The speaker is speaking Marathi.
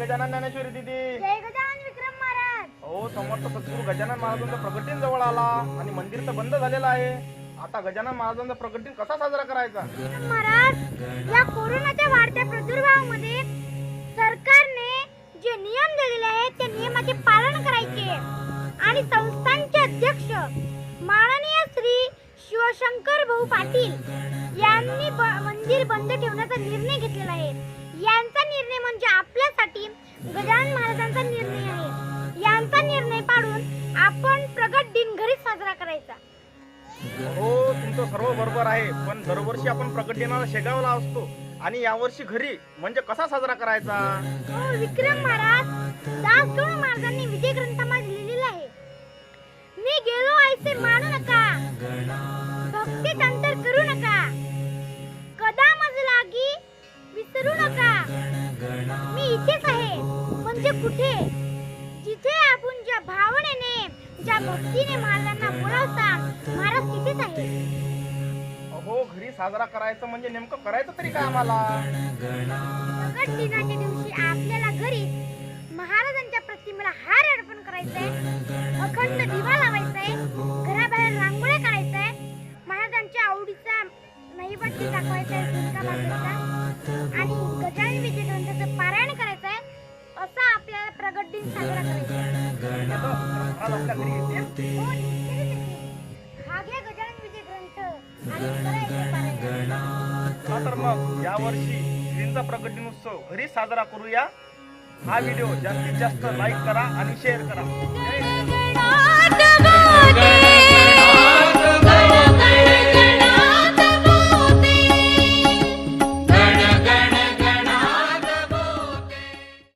गजानन ज्ञानेश्वरी दिदी. जय गजानन विक्रम महाराज. हो समर्थ सद्गुरू गजानन महाराजांचा प्रकटीन जवळ आला आणि मंदिर तर बंद झालेलं आहे. आता गजानन महाराजांचा प्रकटीन कसा साजरा करायचा? महाराज या कोरोनाच्या वाढत्या प्रादुर्भावामध्ये सरकारने जे नियम दिलेले आहेत त्या नियमाचे पालन करायचे. आणि संस्थांचे अध्यक्ष माननीय श्री शिवशंकर भाऊ पाटील यांनी मंदिर बंद ठेवण्याचा निर्णय घेतलेला आहे. यांचा निर्णय म्हणजे गजानन महाराजांचा निर्णय आहे. यांचा निर्णय पाडून आपण प्रगट दिन घरीच साजरा करायचा. हो तुमचं सर्व बरोबर आहे. पण दरवर्षी आपण प्रकट दिनाला शेगावला असतो. आणि यावर्षी घरी म्हणजे कसा साजरा करायचा? हो विक्रम महाराज महाराजांनी विजय ग्रंथामध्ये मी इथेच आहे. म्हणजे कुठे? जिथे आपण ज्या भावनेने ज्या भक्तीने महाराजांना बोलावता महाराज तिथेच आहे. हो घरी साजरा करायचं म्हणजे नेमकं करायचं तरी काय आम्हाला? प्रगट दिनाच्या दिवशी आपल्याला घरी महाराजांच्या प्रतिमेला हार अर्पण करायचंय. अखंड दिवा लावायचाय. घराबाहेर रांगोळ्या काढायचंय. महाराजांच्या आवडीचा नैवेद्य दाखवायचा विजय ग्रंथ आणि करा याचे पारायण हा तर मग यावर्षी श्रींचा प्रकट दिनोत्सव घरी साजरा करूया. हा व्हिडिओ जास्तीत जास्त लाईक करा आणि शेअर करा. गणात